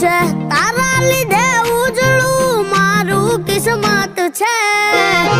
છે. તારા લીધે ઉજળું મારું કિસ્મત છે.